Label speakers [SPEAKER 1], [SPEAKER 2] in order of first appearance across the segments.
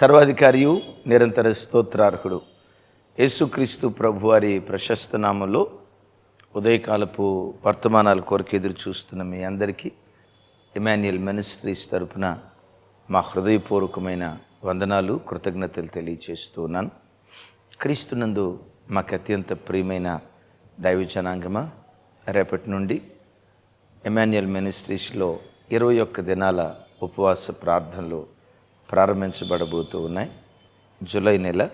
[SPEAKER 1] సర్వాధికారియు నిరంతర స్తోత్రార్హుడు. యేసుక్రీస్తు ప్రభువారి ప్రశస్త నామంలో ఉదయకాలపు వర్తమానాల కొరకు ఎదురు చూస్తున్న మీ అందరికీ ఇమాన్యుయల్ మినిస్ట్రీస్ తరపున మా హృదయపూర్వకమైన వందనాలు కృతజ్ఞతలు తెలియచేస్తూ ఉన్నాను. క్రీస్తునందు మాకు అత్యంత ప్రియమైన దైవ జనాంగమా రేపటి నుండి ఎమాన్యుయల్ మినిస్ట్రీస్లో ఇరవై ఒక్క దినాల ఉపవాస ప్రార్థనలు ప్రారంభించబడబోతూ ఉన్నాయి. జూలై నెల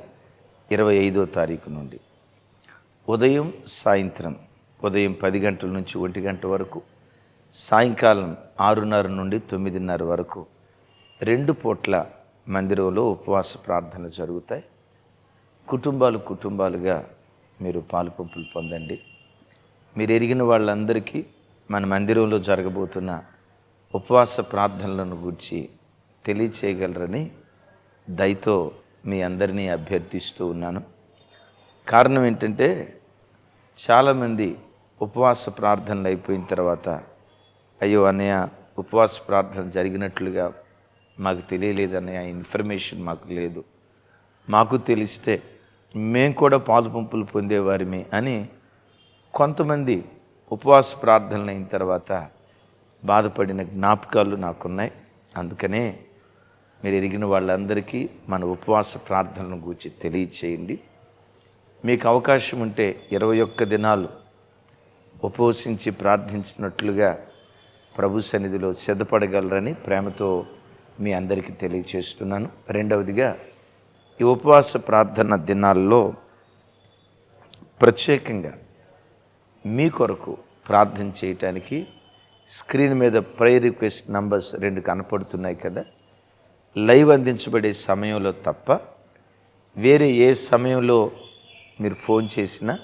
[SPEAKER 1] ఇరవై ఐదో తారీఖు నుండి. ఉదయం సాయంత్రం ఉదయం పది గంటల నుంచి ఒంటి గంట వరకు సాయంకాలం ఆరున్నర నుండి తొమ్మిదిన్నర వరకు రెండు పూట్ల మందిరంలో ఉపవాస ప్రార్థనలు జరుగుతాయి. కుటుంబాలు కుటుంబాలుగా మీరు పాలు పంపులు పొందండి. మీరు ఎరిగిన వాళ్ళందరికీ మన మందిరంలో జరగబోతున్న ఉపవాస ప్రార్థనలను గురించి తెలియచేయగలరని దయతో మీ అందరినీ అభ్యర్థిస్తూ ఉన్నాను. కారణం ఏంటంటే చాలామంది ఉపవాస ప్రార్థనలు అయిపోయిన తర్వాత అయ్యో అన్నయ్య ఉపవాస ప్రార్థన జరిగినట్లుగా మాకు తెలియలేదు అన్నయ్య ఇన్ఫర్మేషన్ మాకు లేదు. మాకు తెలిస్తే మేము కూడా పాలు పంపులు పొందేవారిమి అని కొంతమంది ఉపవాస ప్రార్థనలు అయిన తర్వాత బాధపడిన జ్ఞాపకాలు నాకున్నాయి. అందుకనే మీరు ఎరిగిన వాళ్ళందరికీ మన ఉపవాస ప్రార్థనలను గురించి తెలియచేయండి. మీకు అవకాశం ఉంటే ఇరవై ఒక్క దినాలు ఉపవసించి ప్రార్థించినట్లుగా ప్రభు సన్నిధిలో సిద్ధపడగలరని ప్రేమతో మీ అందరికీ తెలియచేస్తున్నాను. రెండవదిగా ఈ ఉపవాస ప్రార్థన దినాల్లో ప్రత్యేకంగా మీ కొరకు ప్రార్థన చేయటానికి స్క్రీన్ మీద ప్రేయర్ రిక్వెస్ట్ నంబర్స్ రెండు కనపడుతున్నాయి కదా. లైవ్ అందించబడే సమయంలో తప్ప వేరే ఏ సమయంలో మీరు ఫోన్ చేసినా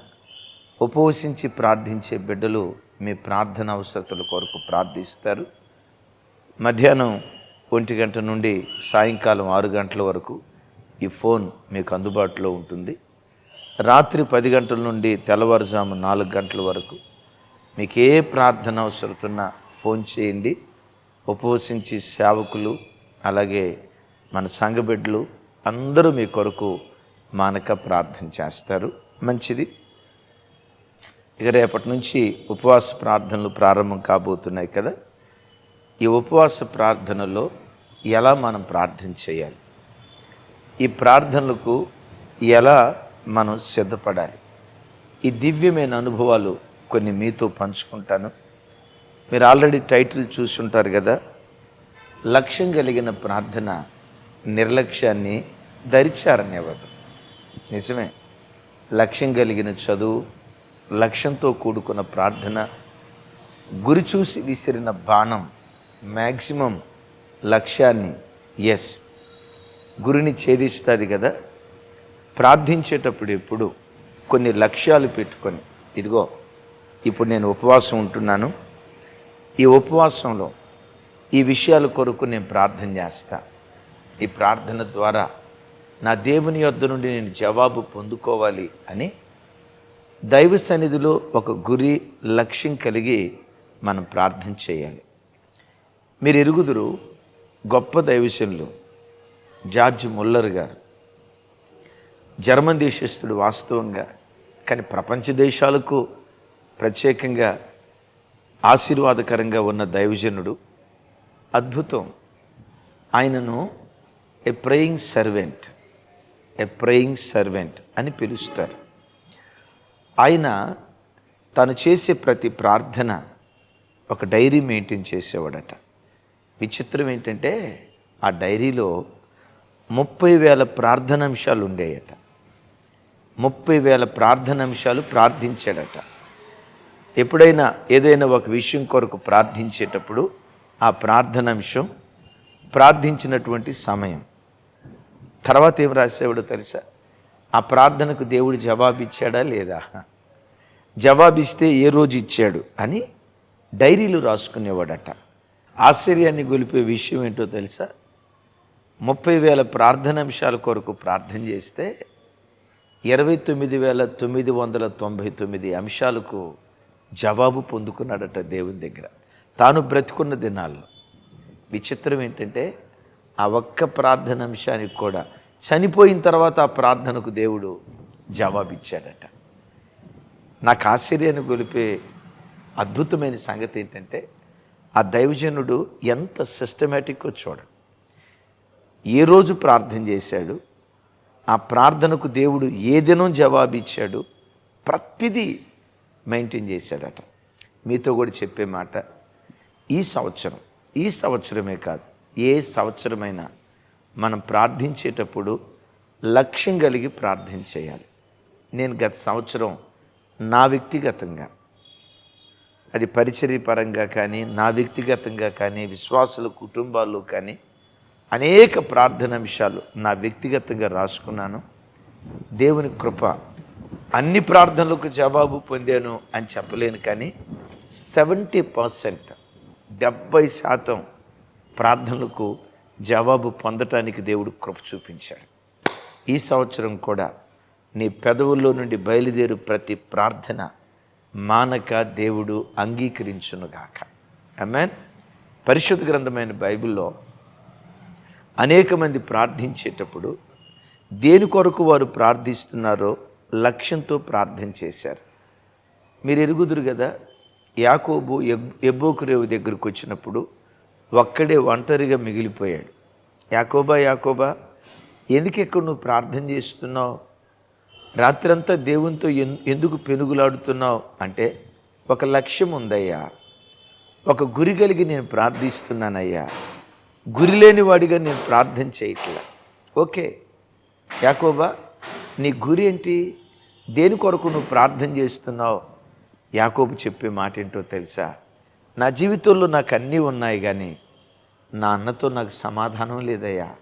[SPEAKER 1] ఉపవసించి ప్రార్థించే బిడ్డలు మీ ప్రార్థన అవసరతల కొరకు ప్రార్థిస్తారు. మధ్యాహ్నం ఒంటి గంట నుండి సాయంకాలం ఆరు గంటల వరకు ఈ ఫోన్ మీకు అందుబాటులో ఉంటుంది. రాత్రి పది గంటల నుండి తెల్లవారుజాము నాలుగు గంటల వరకు మీకు ఏ ప్రార్థన అవసరతున్నా ఫోన్ చేయండి. ఉపవసించి సేవకులు అలాగే మన సంఘబిడ్డలు అందరూ మీ కొరకు మానక ప్రార్థన చేస్తారు. మంచిది. ఇక రేపటి నుంచి ఉపవాస ప్రార్థనలు ప్రారంభం కాబోతున్నాయి కదా. ఈ ఉపవాస ప్రార్థనలో ఎలా మనం ప్రార్థన చేయాలి? ఈ ప్రార్థనలకు ఎలా మనం సిద్ధపడాలి? ఈ దివ్యమైన అనుభవాలు కొన్ని మీతో పంచుకుంటాను. మీరు ఆల్రెడీ టైటిల్ చూసుంటారు కదా లక్ష్యం కలిగిన ప్రార్థన నిర్లక్ష్యాన్ని దరిచారనివ్వదు నిజమే. లక్ష్యం కలిగిన చదువు లక్ష్యంతో కూడుకున్న ప్రార్థన గురి చూసి విసిరిన బాణం మ్యాక్సిమం లక్ష్యాన్ని ఎస్ గురిని ఛేదిస్తుంది కదా. ప్రార్థించేటప్పుడు ఎప్పుడు కొన్ని లక్ష్యాలు పెట్టుకొని ఇదిగో ఇప్పుడు నేను ఉపవాసం ఉంటున్నాను. ఈ ఉపవాసంలో ఈ విషయాల కొరకు నేను ప్రార్థన చేస్తా. ఈ ప్రార్థన ద్వారా నా దేవుని యొద్ద నుండి నేను జవాబు పొందుకోవాలి అని దైవ సన్నిధిలో ఒక గురి లక్ష్యం కలిగి మనం ప్రార్థన చేయాలి. మీరు ఎరుగుదురు గొప్ప దైవశనులు జార్జ్ ముల్లర్ గారు జర్మన్ దేశస్థుడు వాస్తవంగా కానీ ప్రపంచ దేశాలకు ప్రత్యేకంగా ఆశీర్వాదకరంగా ఉన్న దైవజనుడు అద్భుతం. ఆయనను a praying servant a praying servant అని పిలుస్తారు. ఆయన తను చేసే ప్రతి ప్రార్థన ఒక డైరీ మెయింటైన్ చేసేవాడట. విచిత్రం ఏంటంటే ఆ డైరీలో ముప్పై వేల ప్రార్థన అంశాలు ఉండేయట. ముప్పై వేల ప్రార్థన అంశాలు ప్రార్థించాడట. ఎప్పుడైనా ఏదైనా ఒక విషయం కొరకు ప్రార్థించేటప్పుడు ఆ ప్రార్థనాంశం ప్రార్థించినటువంటి సమయం. తర్వాత ఏం రాసేవాడో తెలుసా? ఆ ప్రార్థనకు దేవుడు జవాబిచ్చాడా లేదా? జవాబిస్తే ఏ రోజు ఇచ్చాడు అని డైరీలు రాసుకునేవాడట. ఆశ్చర్యాన్ని గొలిపే విషయం ఏంటో తెలుసా? ముప్పై వేల ప్రార్థనాంశాల కొరకు ప్రార్థన చేస్తే ఇరవై తొమ్మిది వేల తొమ్మిది వందల తొంభై తొమ్మిది అంశాలకు జవాబు పొందుకున్నాడట దేవుని దగ్గర. తాను బ్రతికున్న దినాల్లో. విచిత్రం ఏంటంటే ఆ ఒక్క ప్రార్థన అంశానికి కూడా చనిపోయిన తర్వాత ఆ ప్రార్థనకు దేవుడు జవాబిచ్చాడట. నాకు ఆశ్చర్యాన్ని గొలిపే అద్భుతమైన సంగతి ఏంటంటే ఆ దైవజనుడు ఎంత సిస్టమేటిక్గా చూడండి. ఏ రోజు ప్రార్థన చేశాడు ఆ ప్రార్థనకు దేవుడు ఏ దినం జవాబిచ్చాడు ప్రతిదీ మెయింటైన్ చేశాడట. మీతో కూడా చెప్పే మాట ఈ సంవత్సరం ఈ సంవత్సరమే కాదు ఏ సంవత్సరమైనా మనం ప్రార్థించేటప్పుడు లక్ష్యం కలిగి ప్రార్థన చేయాలి. నేను గత సంవత్సరం నా వ్యక్తిగతంగా అది పరిచర్య పరంగా కానీ నా వ్యక్తిగతంగా కానీ విశ్వాసుల కుటుంబాల్లో కానీ అనేక ప్రార్థన అంశాలు నా వ్యక్తిగతంగా రాసుకున్నాను. దేవుని కృప అన్ని ప్రార్థనలకు జవాబు పొందాను అని చెప్పలేను కానీ సెవెంటీ పర్సెంట్ డెబ్బై శాతం ప్రార్థనలకు జవాబు పొందటానికి దేవుడు కృప చూపించాడు. ఈ సంవత్సరం కూడా నీ పెదవుల్లో నుండి బయలుదేరు ప్రతి ప్రార్థన మానక దేవుడు అంగీకరించునుగాక. అమెన్ పరిశుద్ధ గ్రంథమైన బైబిల్లో అనేక మంది ప్రార్థించేటప్పుడు దేని కొరకు వారు ప్రార్థిస్తున్నారో లక్ష్యంతో ప్రార్థన చేశారు. మీరు ఎరుగుదురు కదా? యాకోబు ఎబ్బోకురేవు దగ్గరకు వచ్చినప్పుడు ఒక్కడే ఒంటరిగా మిగిలిపోయాడు. యాకోబా యాకోబా ఎందుకు ఎక్కడ నువ్వు ప్రార్థన చేస్తున్నావు? రాత్రంతా దేవునితో ఎన్- ఎందుకు పెనుగులాడుతున్నావు? అంటే ఒక లక్ష్యం ఉందయ్యా. ఒక గురి కలిగి నేను ప్రార్థిస్తున్నానయ్యా. గురి లేని వాడిగా నేను ప్రార్థన చేయట్లా. ఓకే. యాకోబా నీ గురి ఏంటి? దేని కొరకు నువ్వు ప్రార్థన చేస్తున్నావు? యాకోబు చెప్పే మాట ఏంటో తెలుసా? నా జీవితంలో నాకు అన్నీ ఉన్నాయి కానీ నా అన్నతో నాకు సమాధానం లేదయ్యా.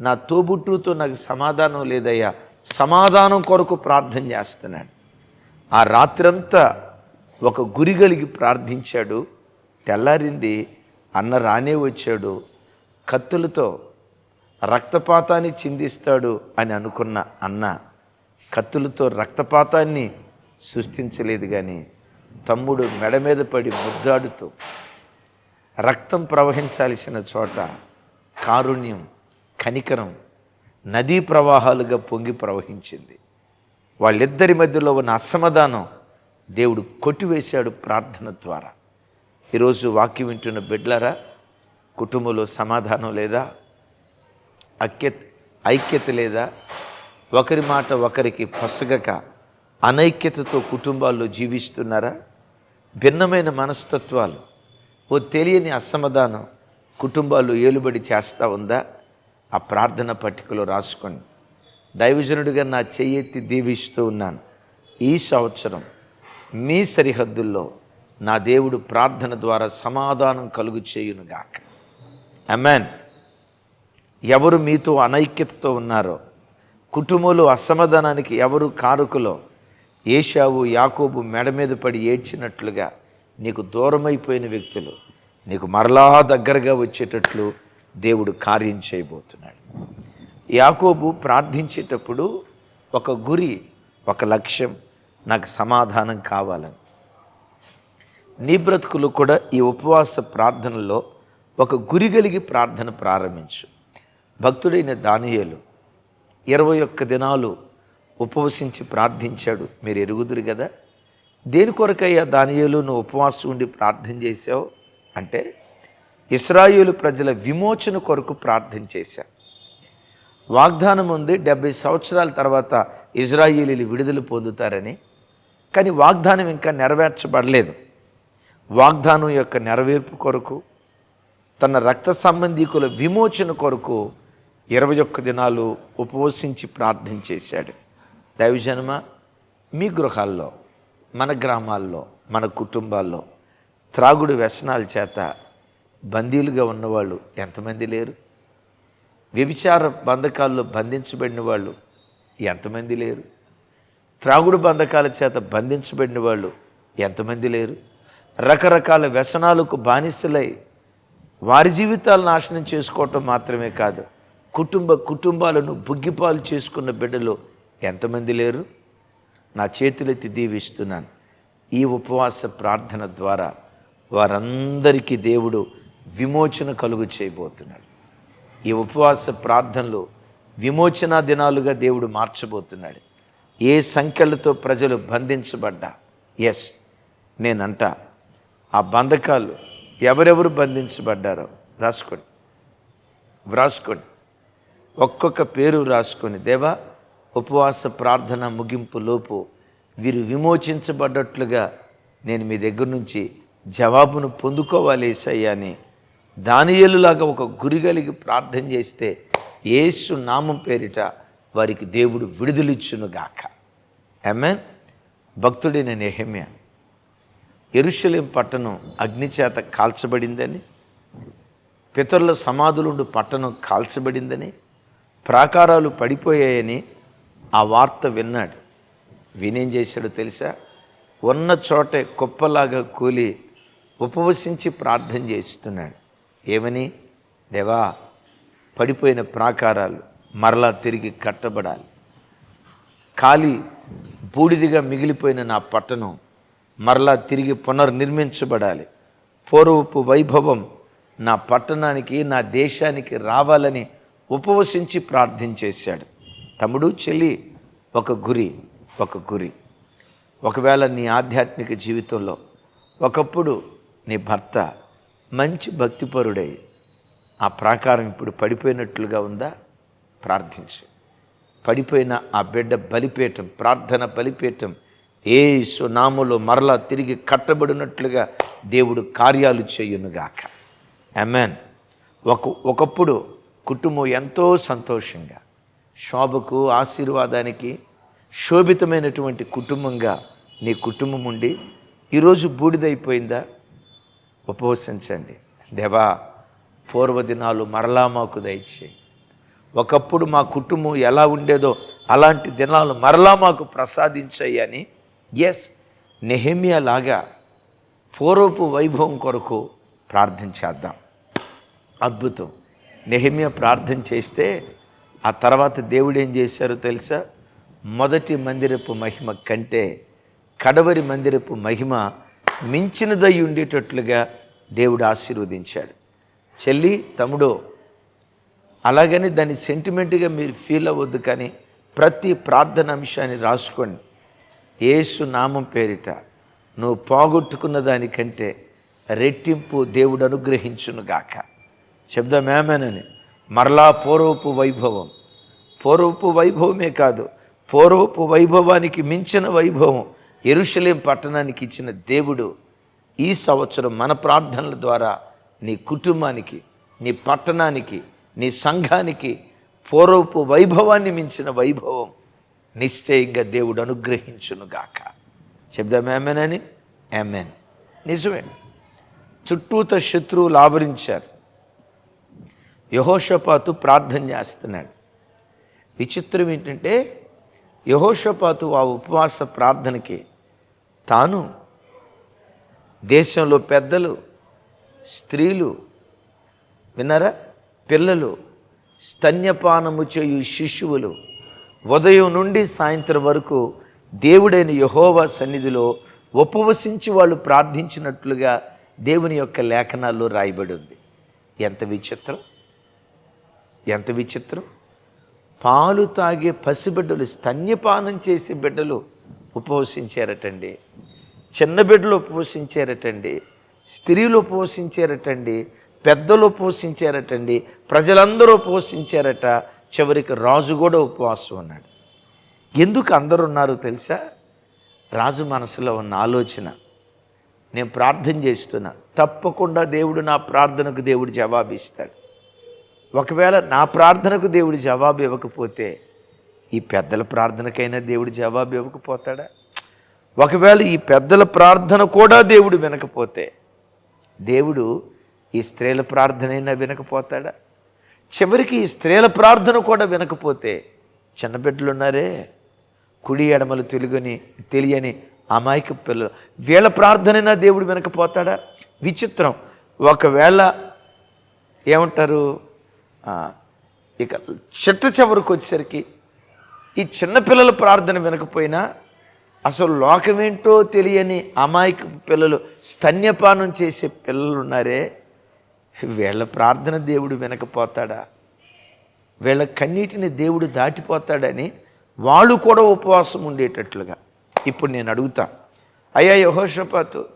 [SPEAKER 1] నా తోబుట్టుతో నాకు సమాధానం లేదయ్యా. సమాధానం కొరకు ప్రార్థన చేస్తున్నాడు. ఆ రాత్రంతా ఒక గురి కలిగి ప్రార్థించాడు. తెల్లారింది అన్న రానే వచ్చాడు. కత్తులతో రక్తపాతాన్ని చిందిస్తాడు అని అనుకున్న అన్న కత్తులతో రక్తపాతాన్ని సృష్టించలేదు కానీ తమ్ముడు మెడ మీద పడి ముద్దాడుతూ రక్తం ప్రవహించాల్సిన చోట కారుణ్యం కనికరం నదీ ప్రవాహాలుగా పొంగి ప్రవహించింది. వాళ్ళిద్దరి మధ్యలో ఉన్న అసమాధానం దేవుడు కొట్టివేశాడు ప్రార్థన ద్వారా. ఈరోజు వాక్యం వింటున్న బిడ్లరా కుటుంబంలో సమాధానం లేదా? ఐక్యత ఐక్యత లేదా? ఒకరి మాట ఒకరికి పొసగక అనైక్యతతో కుటుంబాల్లో జీవిస్తున్నారా? భిన్నమైన మనస్తత్వాలు ఓ తెలియని అసమాధానం కుటుంబాల్లో ఏలుబడి చేస్తూ ఉందా? ఆ ప్రార్థన పట్టికలో రాసుకోండి. దైవజనుడిగా నా చెయ్యెత్తి దీవిస్తూ ఉన్నాను. ఈ సంవత్సరం మీ సరిహద్దుల్లో నా దేవుడు ప్రార్థన ద్వారా సమాధానం కలుగు చేయునుగాక అమెన్ ఎవరు మీతో అనైక్యతతో ఉన్నారో కుటుంబంలో అసమాధానానికి ఎవరు కారుకులో ఏషావు యాకోబు మెడ మీద పడి ఏడ్చినట్లుగా నీకు దూరమైపోయిన వ్యక్తులు నీకు మరలా దగ్గరగా వచ్చేటట్లు దేవుడు కార్యం చేయబోతున్నాడు. యాకోబు ప్రార్థించేటప్పుడు ఒక గురి ఒక లక్ష్యం నాకు సమాధానం కావాలని. నీ బ్రతుకులు కూడా ఈ ఉపవాస ప్రార్థనలో ఒక గురి కలిగి ప్రార్థన ప్రారంభించు. భక్తుడైన దానియేలు ఇరవై ఒక్క దినాలు ఉపవసించి ప్రార్థించాడు. మీరు ఎరుగుదురు కదా? దేని కొరకయ్యా దానియేలు నువ్వు ఉపవాసం ఉండి ప్రార్థన చేశావు? అంటే ఇస్రాయేలు ప్రజల విమోచన కొరకు ప్రార్థన చేశా. వాగ్దానం ఉంది డెబ్బై సంవత్సరాల తర్వాత ఇజ్రాయేలీలు విడుదల పొందుతారని. కానీ వాగ్దానం ఇంకా నెరవేర్చబడలేదు. వాగ్దానం యొక్క నెరవేర్పు కొరకు తన రక్త సంబంధీకుల విమోచన కొరకు ఇరవై ఒక్క దినాలు ఉపవసించి ప్రార్థన చేశాడు. దైవజన్మ మీ గృహాల్లో మన గ్రామాల్లో మన కుటుంబాల్లో త్రాగుడు వ్యసనాల చేత బందీలుగా ఉన్నవాళ్ళు ఎంతమంది లేరు? వ్యభిచార బంధకాల్లో బంధించబడిన వాళ్ళు ఎంతమంది లేరు? త్రాగుడు బంధకాల చేత బంధించబడిన వాళ్ళు ఎంతమంది లేరు? రకరకాల వ్యసనాలకు బానిసలై వారి జీవితాలు నాశనం చేసుకోవటం మాత్రమే కాదు కుటుంబ కుటుంబాలను బుగ్గిపాలు చేసుకున్న బిడ్డలు ఎంతమంది లేరు? నా చేతులెత్తి దీవిస్తున్నాను. ఈ ఉపవాస ప్రార్థన ద్వారా వారందరికీ దేవుడు విమోచన కలుగు చేయబోతున్నాడు. ఈ ఉపవాస ప్రార్థనలు విమోచన దినాలుగా దేవుడు మార్చబోతున్నాడు. ఏ సంఖ్యలతో ప్రజలు బంధించబడ్డా? ఎస్ నేనంట. ఆ బంధకాలు ఎవరెవరు బంధించబడ్డారో రాసుకోండి. వ్రాసుకోండి. ఒక్కొక్క పేరు రాసుకొని దేవా ఉపవాస ప్రార్థన ముగింపు లోపు వీరు విమోచించబడ్డట్లుగా నేను మీ దగ్గర నుంచి జవాబును పొందుకోవాలి ఏసయ్యా అని దానియేలులాగా ఒక గురి కలిగి ప్రార్థన చేస్తే యేసు నామం పేరిట వారికి దేవుడు విడుదలిచ్చునుగాక. ఎమెన్ భక్తుడైన నెహమ్య ఎరుషలేం పట్టణం అగ్నిచేత కాల్చబడిందని పితరుల సమాధులుండు పట్టణం కాల్చబడిందని ప్రాకారాలు పడిపోయాయని ఆ వార్త విన్నాడు. వినేం చేశాడో తెలుసా? ఉన్న చోటే కుప్పలాగా కూలి ఉపవసించి ప్రార్థన చేస్తున్నాడు. ఏమని? దేవా పడిపోయిన ప్రాకారాలు మరలా తిరిగి కట్టబడాలి. ఖాళీ బూడిదిగా మిగిలిపోయిన నా పట్టణం మరలా తిరిగి పునర్నిర్మించబడాలి. పూర్వపు వైభవం నా పట్టణానికి నా దేశానికి రావాలని ఉపవసించి ప్రార్థించేశాడు తమ్ముడు చెల్లి ఒక గురి ఒక గురి. ఒకవేళ నీ ఆధ్యాత్మిక జీవితంలో ఒకప్పుడు నీ భర్త మంచి భక్తిపరుడై ఆ ప్రాకారం ఇప్పుడు పడిపోయినట్లుగా ఉందా? ప్రార్థించు. పడిపోయిన ఆ బిడ్డ బలిపేటం ప్రార్థన బలిపేటం ఏ సునాములో మరలా తిరిగి కట్టబడినట్లుగా దేవుడు కార్యాలు చేయునుగాక. అమెన్ ఒక ఒకప్పుడు కుటుంబం ఎంతో సంతోషంగా శోభకు ఆశీర్వాదానికి శోభితమైనటువంటి కుటుంబంగా నీ కుటుంబం ఉండి ఈరోజు బూడిదైపోయిందా? ఉపవసించండి. దేవా పూర్వదినాలు మరలా మాకు దయచేయి. ఒకప్పుడు మా కుటుంబం ఎలా ఉండేదో అలాంటి దినాలు మరలా మాకు ప్రసాదించాయి అని. ఎస్ నెహమియా లాగా పూర్వపు వైభవం కొరకు ప్రార్థించేద్దాం అద్భుతం. నెహమియా ప్రార్థన చేస్తే ఆ తర్వాత దేవుడు ఏం చేశారో తెలుసా? మొదటి మందిరపు మహిమ కంటే కడవరి మందిరపు మహిమ మించినదై ఉండేటట్లుగా దేవుడు ఆశీర్వదించాడు. చెల్లి తమ్ముడు అలాగని దాన్ని సెంటిమెంట్గా మీరు ఫీల్ అవ్వద్దు కానీ ప్రతి ప్రార్థన అంశాన్ని రాసుకోండి. ఏసు నామం పేరిట నువ్వు పోగొట్టుకున్న దానికంటే రెట్టింపు దేవుడు అనుగ్రహించునుగాక చెప్దామేమేనని మరలా పూర్వపు వైభవం. పూర్వపు వైభవమే కాదు పూర్వపు వైభవానికి మించిన వైభవం ఎరుషలేం పట్టణానికి ఇచ్చిన దేవుడు ఈ సంవత్సరం మన ప్రార్థనల ద్వారా నీ కుటుంబానికి నీ పట్టణానికి నీ సంఘానికి పూర్వపు వైభవాన్ని మించిన వైభవం నిశ్చయంగా దేవుడు అనుగ్రహించునుగాక చెప్దాం ఏమేనని ఏమేన్ నిజమే. చుట్టూత శత్రువులు ఆవరించారు. యహోషపాతు ప్రార్థన చేస్తున్నాడు. విచిత్రం ఏంటంటే యహోషపాతు ఆ ఉపవాస ప్రార్థనకి తాను దేశంలో పెద్దలు స్త్రీలు విన్నారా? పిల్లలు స్తన్యపానము చేయు శిశువులు ఉదయం నుండి సాయంత్రం వరకు దేవుడైన యహోవా సన్నిధిలో ఉపవసించి వాళ్ళు ప్రార్థించినట్లుగా దేవుని యొక్క లేఖనాల్లో రాయబడి ఉంది. ఎంత విచిత్రం! ఎంత విచిత్రం. పాలు తాగే పసిబిడ్డలు స్తన్యపానం చేసే బిడ్డలు ఉపవసించారటండి. చిన్న బిడ్డలు ఉపవసించారటండి. స్త్రీలు ఉపవసించారటండి. పెద్దలు ఉపవసించారటండి. ప్రజలందరూ ఉపవసించారట. చివరికి రాజు కూడా ఉపవాసం ఉన్నాడు. ఎందుకు అందరు ఉన్నారు తెలుసా? రాజు మనసులో ఉన్న ఆలోచన. నేను ప్రార్థన చేస్తున్నా. తప్పకుండా దేవుడు నా ప్రార్థనకు దేవుడు జవాబిస్తాడు. ఒకవేళ నా ప్రార్థనకు దేవుడు జవాబు ఇవ్వకపోతే ఈ పెద్దల ప్రార్థనకైనా దేవుడు జవాబు ఇవ్వకపోతాడా? ఒకవేళ ఈ పెద్దల ప్రార్థన కూడా దేవుడు వినకపోతే దేవుడు ఈ స్త్రీల ప్రార్థనైనా వినకపోతాడా? చివరికి ఈ స్త్రీల ప్రార్థన కూడా వినకపోతే చిన్నబిడ్డలు ఉన్నారే కుడి ఎడమలు తెలుగుని తెలియని అమాయక పిల్లలు వీళ్ళ ప్రార్థనైనా దేవుడు వినకపోతాడా? విచిత్రం. ఒకవేళ ఏమంటారు? ఇక చిట్ట చివరికి వచ్చేసరికి ఈ చిన్నపిల్లల ప్రార్థన వినకపోయినా అసలు లోకమేంటో తెలియని అమాయక పిల్లలు స్తన్యపానం చేసే పిల్లలు ఉన్నారే వీళ్ళ ప్రార్థన దేవుడు వినకపోతాడా? వీళ్ళ కన్నీటిని దేవుడు దాటిపోతాడని వాళ్ళు కూడా ఉపవాసం ఉండేటట్లుగా. ఇప్పుడు నేను అడుగుతా అయ్యా యహోషపాతు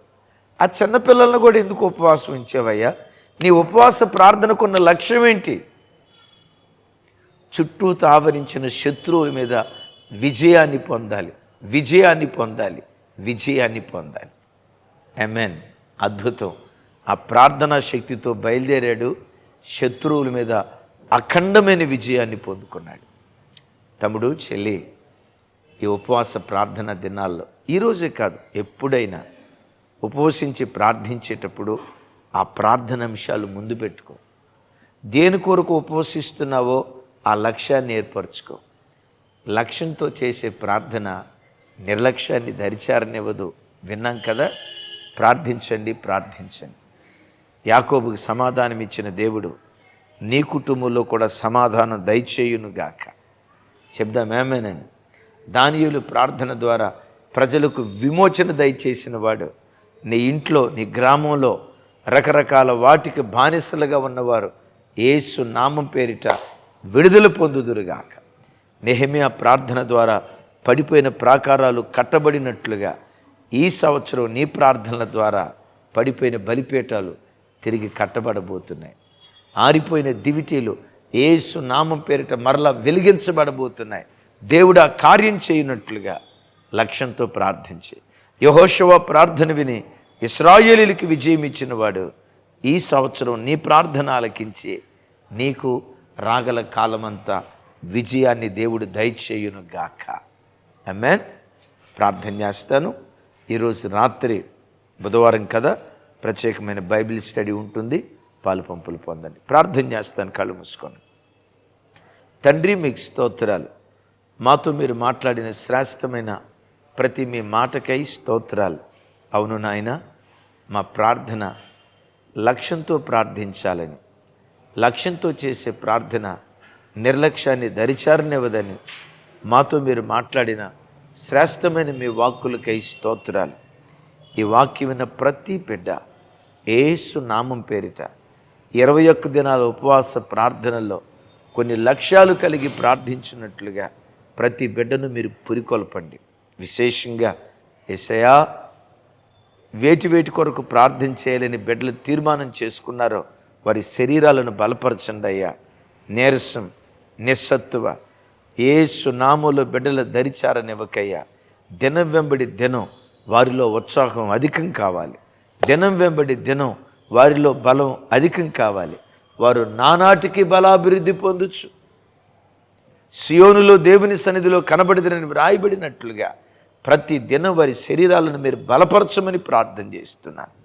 [SPEAKER 1] ఆ చిన్నపిల్లలను కూడా ఎందుకు ఉపవాసం ఉంచావయ్యా? నీ ఉపవాస ప్రార్థనకున్న లక్ష్యం ఏంటి చుట్టూ తావరించిన శత్రువుల మీద విజయాన్ని పొందాలి. విజయాన్ని పొందాలి. విజయాన్ని పొందాలి. ఎమెన్ అద్భుతం. ఆ ప్రార్థనా శక్తితో బయలుదేరాడు. శత్రువుల మీద అఖండమైన విజయాన్ని పొందుకున్నాడు. తమ్ముడు చెల్లి ఈ ఉపవాస ప్రార్థన దినాల్లో ఈరోజే కాదు ఎప్పుడైనా ఉపవసించి ప్రార్థించేటప్పుడు ఆ ప్రార్థన అంశాలు ముందు పెట్టుకో. దేని కొరకు ఉపవసిస్తున్నావో ఆ లక్ష్యాన్ని ఏర్పరచుకో. లక్ష్యంతో చేసే ప్రార్థన నిర్లక్ష్యాన్ని దరిచారనివ్వదు విన్నాం కదా? ప్రార్థించండి ప్రార్థించండి. యాకోబుకి సమాధానం ఇచ్చిన దేవుడు నీ కుటుంబంలో కూడా సమాధానం దయచేయునుగాక. చెప్దామేమేనండి దానియులు ప్రార్థన ద్వారా ప్రజలకు విమోచన దయచేసిన వాడు నీ ఇంట్లో నీ గ్రామంలో రకరకాల వాటికి బానిసలుగా ఉన్నవారు ఏసు నామం పేరిట విడుదల పొందుదురుగాక. నెహమియా ప్రార్థన ద్వారా పడిపోయిన ప్రాకారాలు కట్టబడినట్లుగా ఈ సంవత్సరం నీ ప్రార్థనల ద్వారా పడిపోయిన బలిపేటాలు తిరిగి కట్టబడబోతున్నాయి. ఆరిపోయిన దివిటీలు ఏసు నామం పేరిట మరలా వెలిగించబడబోతున్నాయి. దేవుడు ఆ కార్యం చేయనట్లుగా లక్ష్యంతో ప్రార్థించి. యహోశవ ప్రార్థన విని ఇస్రాయేలీలకి విజయం ఇచ్చిన వాడు ఈ సంవత్సరం నీ ప్రార్థన ఆలకించి నీకు రాగల కాలమంతా విజయాన్ని దేవుడు దయచేయును గాక అమెన్ ప్రార్థన చేస్తాను. ఈరోజు రాత్రి బుధవారం కదా ప్రత్యేకమైన బైబిల్ స్టడీ ఉంటుంది. పాలు పంపులు పొందండి. ప్రార్థన చేస్తాను కళ్ళు మూసుకొని. తండ్రి మీకు స్తోత్రాలు. మాతో మీరు మాట్లాడిన శ్రేష్టమైన ప్రతి మీ మాటకై స్తోత్రాలు. అవును నాయన మా ప్రార్థన లక్ష్యంతో ప్రార్థించాలని లక్ష్యంతో చేసే ప్రార్థన నిర్లక్ష్యాన్ని దరిచారనివ్వదని మాతో మీరు మాట్లాడిన శ్రేష్టమైన మీ వాక్కులకై స్తోత్రాలు. ఈ వాక్యం విన్న ప్రతి బిడ్డ ఏసు నామం పేరిట ఇరవై ఒక్క దినాల ఉపవాస ప్రార్థనలో కొన్ని లక్ష్యాలు కలిగి ప్రార్థించినట్లుగా ప్రతి బిడ్డను మీరు పురికొల్పండి. విశేషంగా ఎసయా వేటి వేటి కొరకు ప్రార్థన చేయలేని బిడ్డలు తీర్మానం చేసుకున్నారో వారి శరీరాలను బలపరచండి అయ్యా నీరసం నిస్సత్తువ ఏ సునాములు బిడ్డల ధరిచారనివ్వకయ్యా. దినం వెంబడి దినం వారిలో ఉత్సాహం అధికం కావాలి. దినం వెంబడి దినం వారిలో బలం అధికం కావాలి. వారు నానాటికి బలాభివృద్ధి పొందొచ్చు సియోనులో దేవుని సన్నిధిలో కనబడిదని వ్రాయబడినట్లుగా ప్రతి దినం వారి శరీరాలను మీరు బలపరచమని ప్రార్థన చేస్తున్నాను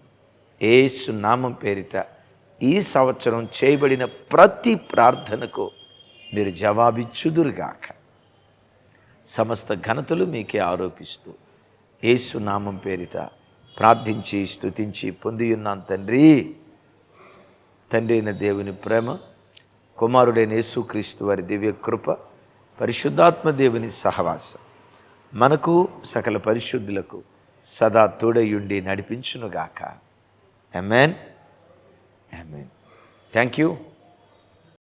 [SPEAKER 1] ఏసు నామం పేరిట ఈ సంవత్సరం చేయబడిన ప్రతి ప్రార్థనకు మీరు జవాబిచ్చుదురుగాక. సమస్త ఘనతలు మీకే ఆరోపిస్తూ ఏసు నామం పేరిట ప్రార్థించి స్తుతించి పొందియున్నాను తండ్రి. తండ్రి అయిన దేవుని ప్రేమ కుమారుడైన యేసుక్రీస్తు వారి దివ్య కృప పరిశుద్ధాత్మ దేవుని సహవాసం మనకు సకల పరిశుద్ధులకు సదా తోడయుండి నడిపించునుగాక. Amen Amen. Thank you.